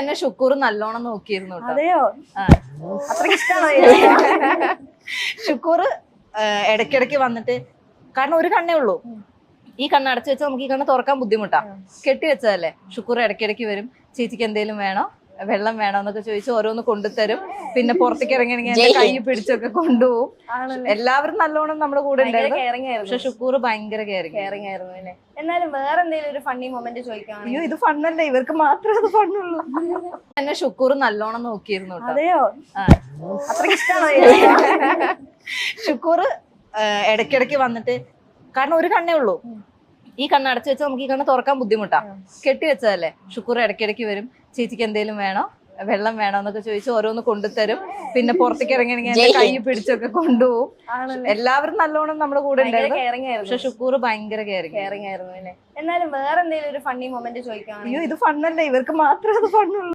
എന്നെ ഷുക്കൂർ നല്ലോണം നോക്കിയിരുന്നു അതെയോ. അത്രയ്ക്ക് ഇഷ്ടമാണോ ഷുക്കൂർ ഇടയ്ക്കിടയ്ക്ക് വന്നിട്ട് കാരണം ഒരു കണ്ണേ ഉള്ളൂ. ഈ കണ്ണ് അടച്ചു വെച്ചാൽ നമുക്ക് ഈ കണ്ണ് തുറക്കാൻ ബുദ്ധിമുട്ടാ. കെട്ടി വെച്ചതല്ലേ? ഷുക്കൂർ ഇടയ്ക്കിടയ്ക്ക് വരും. ചേച്ചിക്ക് എന്തേലും വേണോ? വെള്ളം വേണമെന്നൊക്കെ ചോദിച്ചു ഓരോന്ന് കൊണ്ടുതരും പിന്നെ പുറത്തേക്ക് ഇറങ്ങിയാണെങ്കിൽ എന്റെ കൈ പിടിച്ചൊക്കെ കൊണ്ടുപോകും എല്ലാവരും നല്ലോണം നമ്മുടെ കൂടെ ഉണ്ടായിരുന്നു. പക്ഷെ ഷുക്കൂർ ഭയങ്കര കെയറിങ് ആയിരുന്നു. അല്ലേ എന്നാലും വേറെ എന്തെങ്കിലും ഒരു ഫണ്ണി മൊമെന്റ് ചോദിക്കുകയാണെങ്കിൽ അയ്യോ ഇത് ഫണ്ണല്ലേ ഇവർക്ക് മാത്രമേ അത് ഫണ്ണുള്ളൂ എന്നെ ഷുക്കൂർ നല്ലോണം നോക്കിയിരുന്നു അതെയോ? അത്ര അത്രയ്ക്ക് ഇഷ്ടമാണോ ഷുക്കൂർ ഇടയ്ക്കിടയ്ക്ക് വന്നിട്ട് കാരണം ഒരു കണ്ണേ ഉള്ളൂ. ഈ കണ്ണ് അടച്ചു വെച്ചാൽ നമുക്ക് ഈ കണ്ണ് തുറക്കാൻ ബുദ്ധിമുട്ടാ. കെട്ടിവെച്ചതല്ലേ ഷുക്കൂർ ഇടയ്ക്കിടയ്ക്ക് വരും. ചേച്ചിക്ക് എന്തെങ്കിലും വേണോ? വെള്ളം വേണോ എന്നൊക്കെ ചോദിച്ച് ഓരോന്ന് കൊണ്ടുതരും. പിന്നെ പുറത്തേക്ക് ഇറങ്ങിയാണെങ്കിൽ എന്റെ കൈ പിടിച്ചൊക്കെ കൊണ്ടുപോകും എല്ലാവരും നല്ലോണം നമ്മുടെ കൂടെ ഉണ്ടായിരുന്നു. പക്ഷെ ഷുക്കൂർ ഭയങ്കര കെയറിങ് എന്നാലും വേറെ എന്തെങ്കിലും ഒരു ഫണ്ണി മൊമെന്റ് ചോദിക്കാം അയ്യോ ഇത് ഫണ്ണല്ലേ ഇവർക്ക് മാത്രമേ അത് ഫണ്ണുള്ളൂ